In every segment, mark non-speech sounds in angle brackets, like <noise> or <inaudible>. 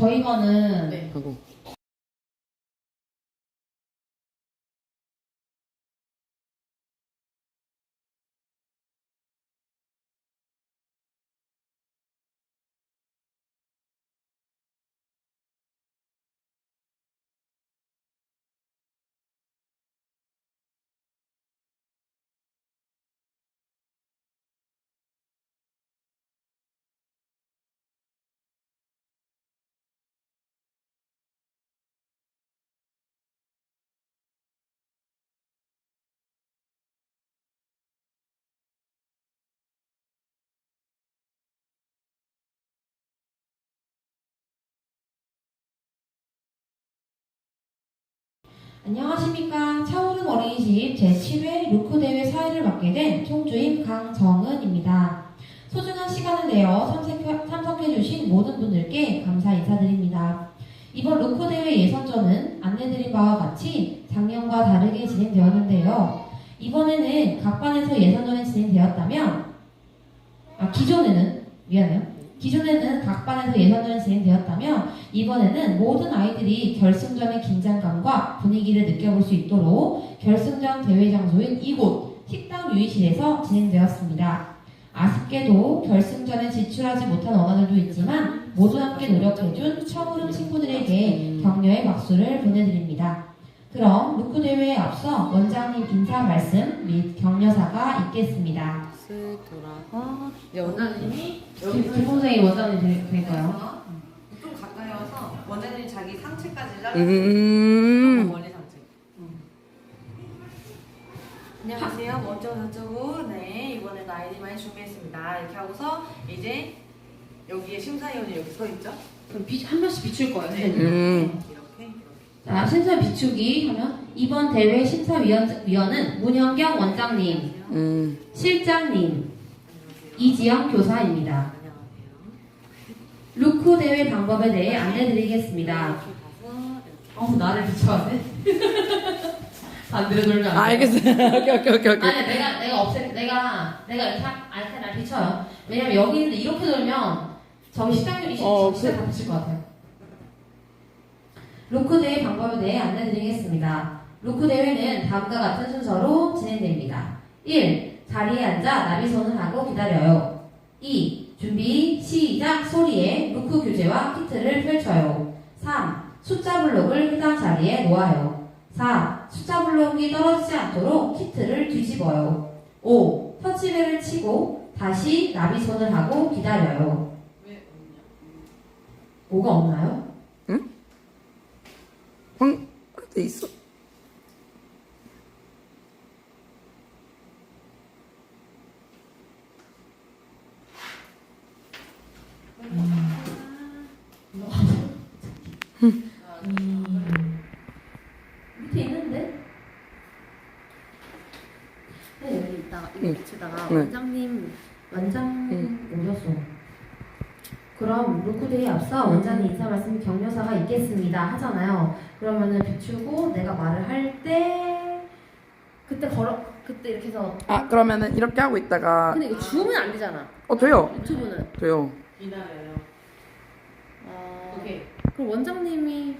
저희 거는 네. 하고. 안녕하십니까. 차오른 어린이집 제7회 루크 대회 사회를 맡게 된 총주임 강정은입니다. 소중한 시간을 내어 참석, 참석해 주신 모든 분들께 감사 인사드립니다. 이번 루크 대회 예선전은 안내드린 바와 같이 작년과 다르게 진행되었는데요. 이번에는 각 반에서 예선전이 진행되었다면, 아, 기존에는, 미안해요. 기존에는 각 반에서 예선전이 진행되었다면, 이번에는 모든 아이들이 결승전의 긴장감과 분위기를 느껴볼 수 있도록 결승전 대회 장소인 이곳 식당 유의실에서 진행되었습니다. 아쉽게도 결승전에 지출하지 못한 원화들도 있지만 모두 함께 노력해준 처우른 친구들에게 격려의 박수를 보내드립니다. 그럼 루크 대회에 앞서 원장님 인사 말씀 및 격려사가 있겠습니다. 쓱 돌아서 이제 원장님이 지금 김선생이 원장님 될까요? 원장님이 자기 상체까지 잘라 음. 원래 상체 안녕하세요 먼저 저쪽으로 네 이번에도 아이디 많이 준비했습니다 이렇게 하고서 이제 여기에 심사위원이 여기 서 있죠 그럼 비- 한 명씩 비출 거예요. 네. 음. 이렇게 이렇게 자, 심사 비추기 하면 이번 대회 심사위원은 문현경 원장님, 음. 실장님, 이지영 교사입니다. 루크 대회 방법에 대해 안내드리겠습니다. 이렇게 가서 이렇게 어, 나를 비춰하네. <laughs> 반대로 돌면 안 돼. 알겠어요. <laughs> 오케이, 오케이, 오케이, 오케이. 아니, 내가, 내가 없애, 내가, 내가 이렇게 때날 비춰요. 왜냐면 여기 있는데 이렇게 돌면 저기 식당이, 이 어, 식당 다 비칠 것 같아요. 루크 대회 방법에 대해 안내드리겠습니다. 루크 대회는 다음과 같은 순서로 진행됩니다. 1. 자리에 앉아 나비손을 하고 기다려요. 2. 준비, 시작 소리에 루크 교재와 키트를 펼쳐요. 3. 숫자 블록을 해당 자리에 놓아요. 4. 숫자 블록이 떨어지지 않도록 키트를 뒤집어요. 5. 터치벨을 치고 다시 나비손을 하고 기다려요. 왜 없냐 5가 없나요? 응? 돼 있어. 음, 밑에 있는데? 네, 여기 있다가 이거 응. 붙이다가 네. 원장님 원장 오셨어. 그럼 루크데이 앞서 원장님 인사 말씀 격려사가 있겠습니다 하잖아요. 그러면은 비추고 내가 말을 할 때 그때 걸어 그때 이렇게 해서 아, 그러면은 이렇게 하고 있다가. 근데 이거 줌은 안 되잖아 어, 돼요. 유튜브는 돼요. 기다려요 아, 오케이. 그럼 원장님이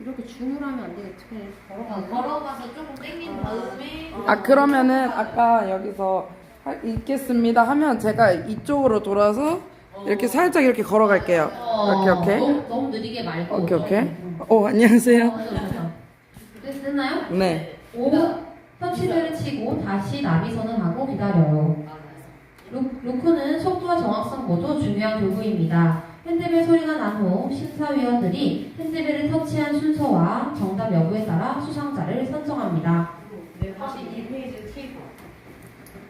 이렇게 줌을 하면 안 되겠지 그냥 걸어가 걸어가서 조금 땡긴 다음에 아, 그러면은 아까 여기서 하- 있겠습니다 하면 제가 이쪽으로 돌아서 이렇게 살짝 이렇게 걸어갈게요. 오케이, 오케이. 너무, 너무 느리게 말고 오케이, 오케이. 응, 어, 안녕하세요. 됐- 됐나요? 네. 5. 터치벨을 치고 다시 나비선을 하고 기다려요. 루, 루크는 속도와 정확성 모두 중요한 도구입니다. 핸드벨 소리가 난 후 심사위원들이 핸드벨을 터치한 순서와 정답 여부에 따라 수상자를 선정합니다. 네, 다시 이 페이지 튀고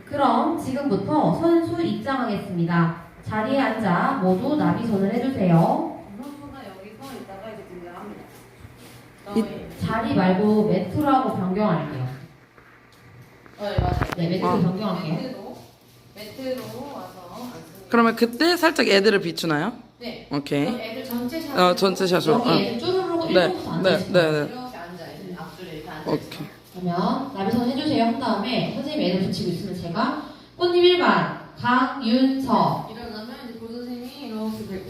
그럼 지금부터 선수 입장하겠습니다. 자리에 앉아 모두 나비손을 해주세요. 선수가 여기 서 있다가 이제 등장합니다 이- 자리 말고 매트라고 변경할게요. 네 맞아요 네, 매트로 아. 변경할게요. 매트로 매트로 와서 앉습니다 그러면 그때 살짝 애들을 비추나요? 네 오케이. 그럼 애들 전체 샷 어, 전체 샷으로. 여기 어. 애들 쭈르르고 네, 일쪽부터 네, 앉아있어요. 네, 네. 이렇게 앉아요 앞줄에 이렇게 앉아 오케이. 그러면 나비선 해주세요 한 다음에 선생님이 애들 붙이고 있으면 제가 꽃님 1반 강윤서 일어나면 이제 고 선생님이 이렇게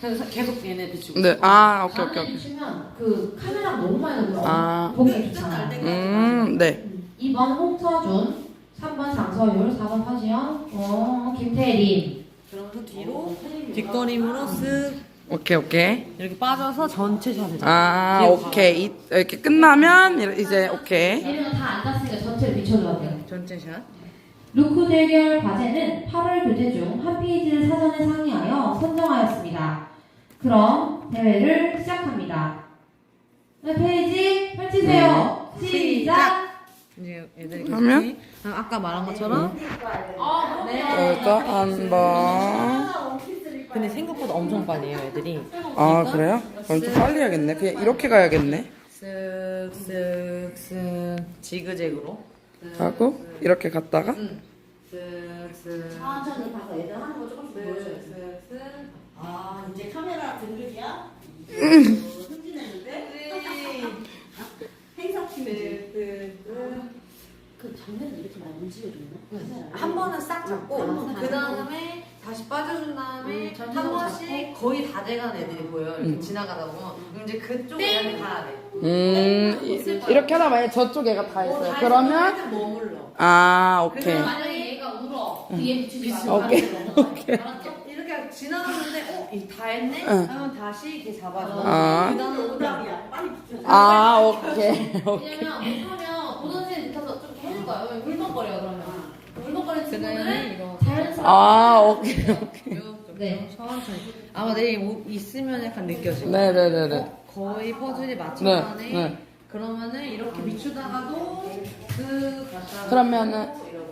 그래서 계속 얘네 비추고. 네, 아, 오케이, 오케이, 오케이. 그 카메라 너무 많이 들어. 아. 보기 좋잖아. 음, 네. 2번 홍서준, 3번 장서율, 4번 화지영, 어, 김태림. 그러면서 뒤로 뒷걸음으로 쓱 오케이, 오케이. 이렇게 빠져서 전체 샷을 잡아. 아, 오케이. 이, 이렇게 끝나면 이제- 이제 오케이. 얘는 다 앉았으니까 전체를 비춰줘야 돼. 전체 샷. 루크 대결 과제는 8월 교재 중 한 페이지를 사전에 상의하여 선정하였습니다. 그럼 대회를 시작합니다. 네, 페이지 펼치세요. 시작! 이제 애들이 하면? 같이 아, 아까 말한 것처럼 여기서 한 번. 근데 생각보다 엄청 빨리 해요 애들이 아, 그래요? 그럼 좀 빨리 해야겠네. 그냥 이렇게 가야겠네. 쓱쓱쓱 지그재그로 하고, 이렇게 갔다가. 쓱쓱 천천히 가서 애들 하는 거 조금씩 보여줘요. 쓱쓱 아, 이제 카메라 등급이야? 흠진했는데? 행사팀이지. 그 장면을 이렇게 많이 움직여줬나? 한 번은 싹 잡고 음. 그 다음에 다시 빠져준 다음에 음, 한 번씩 거의 다 돼가는 애들이 보여요 이렇게 음. 지나가다 보면 그럼 이제 그쪽에 향해 가야 돼 음, 이- 이렇게 하다 만약에 저쪽 애가 다 있어요. 다 그러면, 머물러 아, 오케이. 만약에 얘가 울어. 뒤에 비추지 말고. 오케이, <laughs> 오케이. 이렇게 지나갔는데 어? 이다 했네? 응. 하면 다시 이렇게 잡아줘 아. 그 다음에 오답이야. 빨리 붙여. 아, 오케이. 오케이. 왜냐면 못하면 해줄 거예요. 울먹거려요, 그러면. 울먹거리는 친구들은 자연스럽게. 아, 오케이, 오케이. 네. 천천히 아마 내일 오- 있으면 약간 느껴질 거야 네네네네. 어, 거의 퍼즐이 네, 맞춰가네 네. 그러면은 이렇게 비추다가도 그 갔다가 그러면은.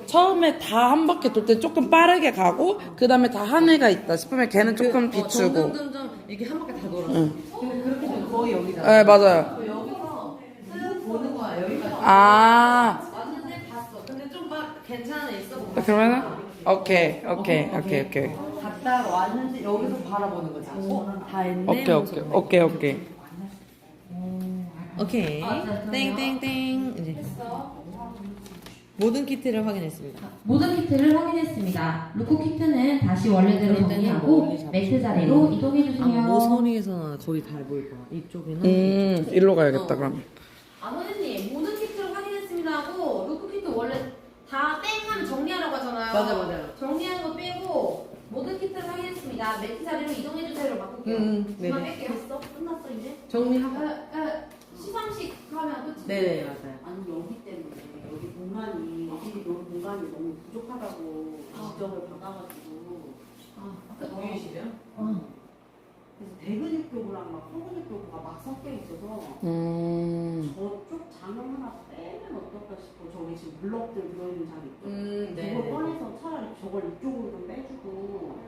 처음에 다 한 바퀴 돌 때 조금 빠르게 가고 그 다음에 다한 애가 있다 싶으면 걔는 조금 어, 비추고 점점 점점 이렇게 한 바퀴 다 응. 근데 그렇게 되면 거의 여기잖아 네 맞아요 그 여기서 쓱 보는 거야 여기까지 아 왔는데 봤어 근데 좀 봐, 괜찮은 애 있어 그러면은 오케이 오케이 오케이 오케이 갔다가 왔는데 여기서 바라보는 거지 어? 다 했네 오케이 오케이 오케이 오케이 오케이. 땡땡땡. 이제 모든 키트를 확인했습니다. 모든 키트를 확인했습니다. 루코 키트는 다시 원래대로 정리하고. 매트 자리로 이동해 주세요. 아마 모서리에서는 거의 잘 보일 거야. 이쪽에는. 음 일로 가야겠다 그럼 아버님 모든 키트를 확인했습니다 하고 루코 키트 원래 다 땡 하면 정리하라고 하잖아요. 맞아, 맞아요. 정리하는 거 빼고 모든 키트를 확인했습니다. 매트 자리로 이동해 주세요로 바꿀게요. 음, 그만 네네. 뺄게요. 됐어? 끝났어, 이제? 정리하고. 아, 아, 시상식 하면 끝이 네네, 맞아요. 아니, 여기 때문에. 여기 공간이, 여기 너무 공간이 너무 부족하다고 지적을 받아가지고. 아, 아까 동일시죠? 어. 그래서 대근육 교구랑 막 소근육 교구가 막 섞여 있어서 음 저쪽 장을 하나 빼면 어떨까 싶어. 저기 지금 블럭들 들어있는 장 있고. 음, 그걸 꺼내서 차라리 저걸 이쪽으로 좀 빼주고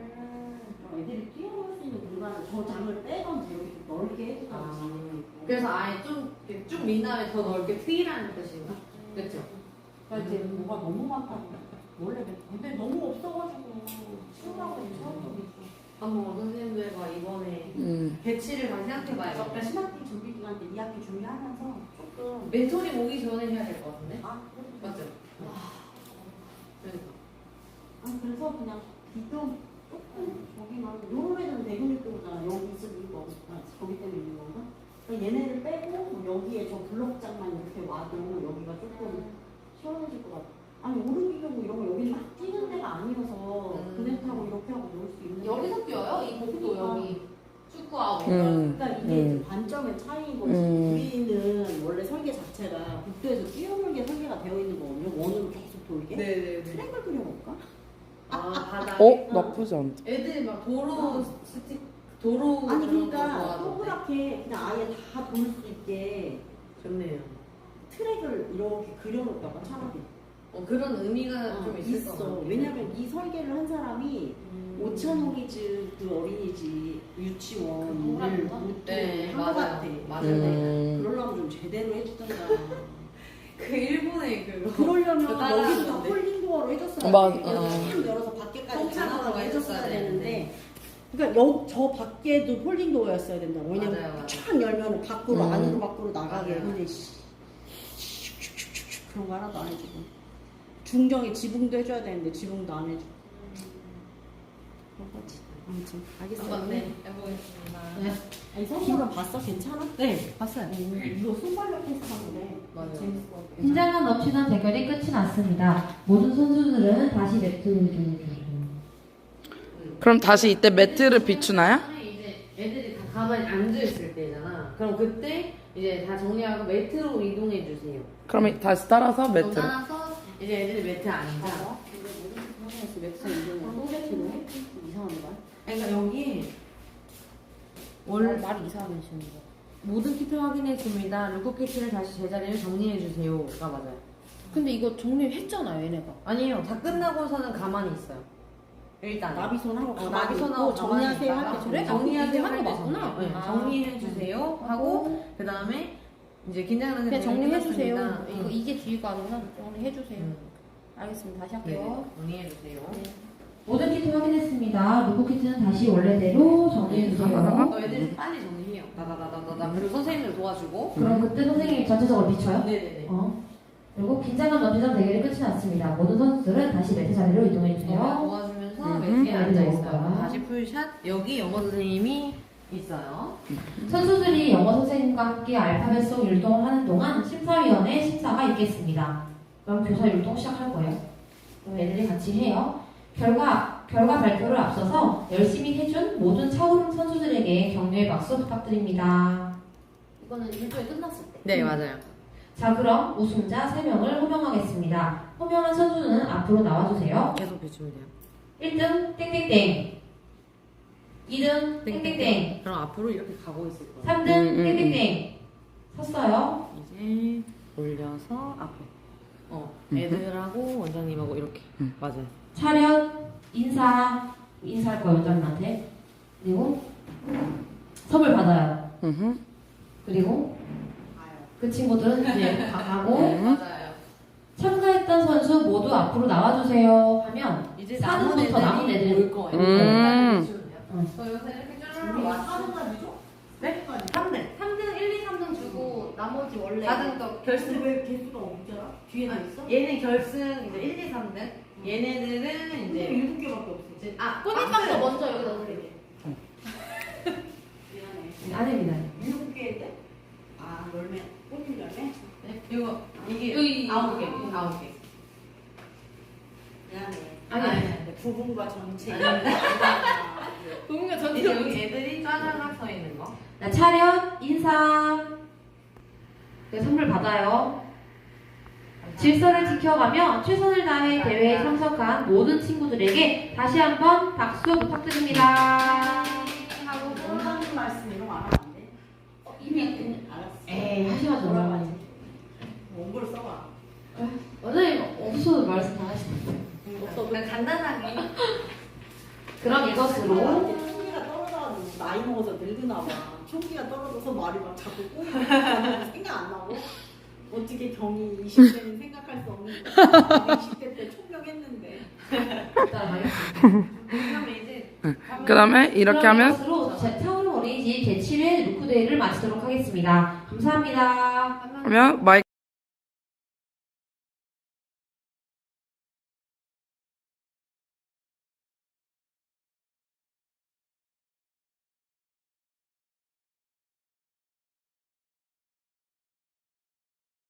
어, 애들이 뛰어놀 수 있는 공간을 저 장을 빼던지 여기 좀 넓게 해주던지 아. 그래서 아예 좀쭉민 다음에 더 넓게 트이라는 뜻인가? 그렇죠. 그러니까 이제 뭐가 너무 많다고 원래 근데 너무 없어가지고 치우라고 치우라고 있어 한번 선생님들과 이번에 음. 배치를 다시 그러니까 생각해봐요. 신학기 준비 기간 때 2학기 준비하면서 조금 멘토링 오기 전에 해야 될 것 같은데? 아 그래도 맞죠? 그러니까. 아니 그래서 그냥 뒤좀 조금 저기만 요런 애들은 대근육 교구잖아 여기 있을 이유가 아, 저기 때문에 있는 건가? 그러니까 얘네를 빼고 뭐 여기에 저 블록장만 이렇게 와도 여기가 조금 시원해질 것 같아 아니 오른기 교구 이런 거 여기 막 뛰는 데가 아니어서 음. 그네 타고 이렇게 하고 놀 수 있는 여기서 뛰어요? 이 복도 여기 축구하고 음. 그러니까 이게 음. 관점의 차이인 거지. 음. 우리는 원래 설계 자체가 국도에서 뛰어놀게 설계가 되어 있는 거거든요. 원으로 계속 돌게. 네네네. 트랙을 그려볼까? 아, 바닥에. 어 나쁘지 않다 애들이 막 도로 스틱 도로 아니 그런 거 그러니까 좋아하던데. 동그랗게 그냥 아예 다 돌 수 있게 좋네요. 트랙을 이렇게 그려놓을까봐 차라리. 어, 그런 의미가 어, 좀 있을 것 있어. 같아요. 왜냐면 이 설계를 한 사람이 음. 오천 호기즈 그 어린이집 유치원을 동그랗다? 네, 한것 맞아요. 같아. 맞아요. 음. 그러려면 좀 제대로 해주던가. <laughs> 그 일본의 그 <laughs> 그러려면 그거 따라하는 여기도 다 건데. 폴딩 도어로 해줬어야 맞- 돼. 어. 쫙 열어서 밖에까지 통창으로 해줬어야 해줬어야 되는데. 그러니까 여, 저 밖에도 폴딩 도어였어야 된다. 왜냐면 맞아요, 맞아요. 쫙 열면 밖으로 음. 안으로 밖으로 나가게. 맞아요. 근데 씨, 슉슉슉슉 그런 거 하나도 안 해주고. 중정에 지붕도 해줘야 되는데 지붕도 안 해주고. 그런 거지. 아무튼 알겠어. 한번 네 해보겠습니다. 네. 아니 선수가 봤어? 괜찮아? 네 봤어요. 이거 손발력 테스트하는데 맞아요. 재밌을 것 같아. 긴장감 넘치던 대결이 끝이 났습니다. 모든 선수들은 다시 매트로 그럼 다시 이때 매트를 비추나요? 이제 애들이 다 가만히 앉아 있을 때잖아. 그럼 그때 이제 다 정리하고 매트로 이동해 주세요. 그럼 다시 따라서 매트로. 따라서 이제 애들이 매트 앉아. 봐봐. 근데 모든 선수에서 맥스 이기는 또 배트네? 이상한 거. 그러니까 여기 월 말이 이상하게 치는 거. 모든 키트 확인했습니다. 루코 키트를 다시 제자리에 정리해 주세요가 맞아요. 근데 이거 정리했잖아요, 얘네가. 아니에요. 다 끝나고서는 가만히 있어요. 일단 나비손 하고 어, 가만히 있고 정리하세요 가만히 할때 있다가 그래? 정리하세요 아, 할때 맞구나. 네, 아. 정리해 주세요 하고 그 다음에 이제 긴장하는 그냥 정리해 주세요. 끝났습니다. 이거 응. 이게 뒤가 아니라 정리해 주세요. 응. 알겠습니다. 다시 네, 할게요. 정리해 주세요. 모든 키트 확인했습니다. 루코 키트는 다시 원래대로 정리해 주세요. 어, 애들이 빨리 정리해요. 나나나나나 그리고 선생님들 도와주고. 그럼 그때 선생님이 전체적으로 비춰요? 네네네. 어. 그리고 긴장감 넘치던 대결이 끝이 났습니다. 모든 선수들은 다시 매트 자리로 제가 이동해 주세요. 도와주면서 음. 매트에 앉아 네, 있어요. 다시 풀샷 여기 영어 선생님이 있어요. 선수들이 영어 선생님과 함께 알파벳 속 율동을 하는 동안 심사위원회 심사가 있겠습니다. 그럼 교사 율동 시작할 거예요. 그럼 애들이 같이 해요. 결과, 결과 발표를 앞서서 열심히 해준 모든 차오름 선수들에게 격려의 박수 부탁드립니다. 이거는 일주일 끝났을 때. 네 맞아요. 자, 그럼 우승자 3명을 호명하겠습니다. 호명한 선수는 앞으로 나와주세요. 계속 비추면 돼요. 1등, 땡땡땡. 2등, 땡땡땡. 그럼 앞으로 이렇게 가고 있을 거예요. 3등, 음, 음, 음. 땡땡땡. 섰어요. 이제 올려서 앞에. 어 애들하고 원장님하고 이렇게 음. 맞아요. 차렷, 인사, 인사할 거예요, 원장님한테. 그리고 선물 받아요. 음흠. 그리고 그 친구들은 이제 가고 음. 맞아요. 참가했던 선수 모두 앞으로 나와주세요 하면 이제 사등부터 남은 애들이 올 거예요. 음. 응. 저 여기서 이렇게 왔어. 네? 3등. 3등, 1, 2, 3등 주고 나머지 원래 4등 또 결승. 왜 개수가 없잖아? 뒤에 다 있어? 얘는 결승 이제 1, 2, 3등. 얘네들은 이제 일곱 개밖에 없어. 이제 아 꽃잎빵도 먼저 여기다 넣을게. 미안해. 아닙니다. 일곱 개인데? 아 열매. 열매? 네, 이거 이게 여기 아홉 개. 아홉 개. 미안해. 아니, 아니, 부분과 전체. <laughs> 동료 이제 여기 애들이 짜자작 서 있는 거. 자, 차렷, 인사. 네, 선물 받아요. 질서를 지켜가며 최선을 다해 대회에 참석한 모든 친구들에게 다시 한번 박수 부탁드립니다. 하고 원장님 말씀 이런 거안 하면 안 돼? 이미 알았어. 에이 원장님. 원고를 써봐. 원장님 없어도 말씀 다 하시네. 없어. 그냥 간단하게. <laughs> 그럼 이것으로 총기가 떨어져가지고 나이 먹어서 늙으나 봐. 총기가 떨어져서 말이 막 자꾸 꼬이고 생각 안 나고. 어떻게 경이 20대는 생각할 수 없는데 20대 때 총명했는데 일단 하겠습니다. 그러면 이제 그 다음에 이렇게 그럼 하면 이것으로 제 타오르 어린이집 제7회 루크데이를 마치도록 하겠습니다. 감사합니다. 하면 마이크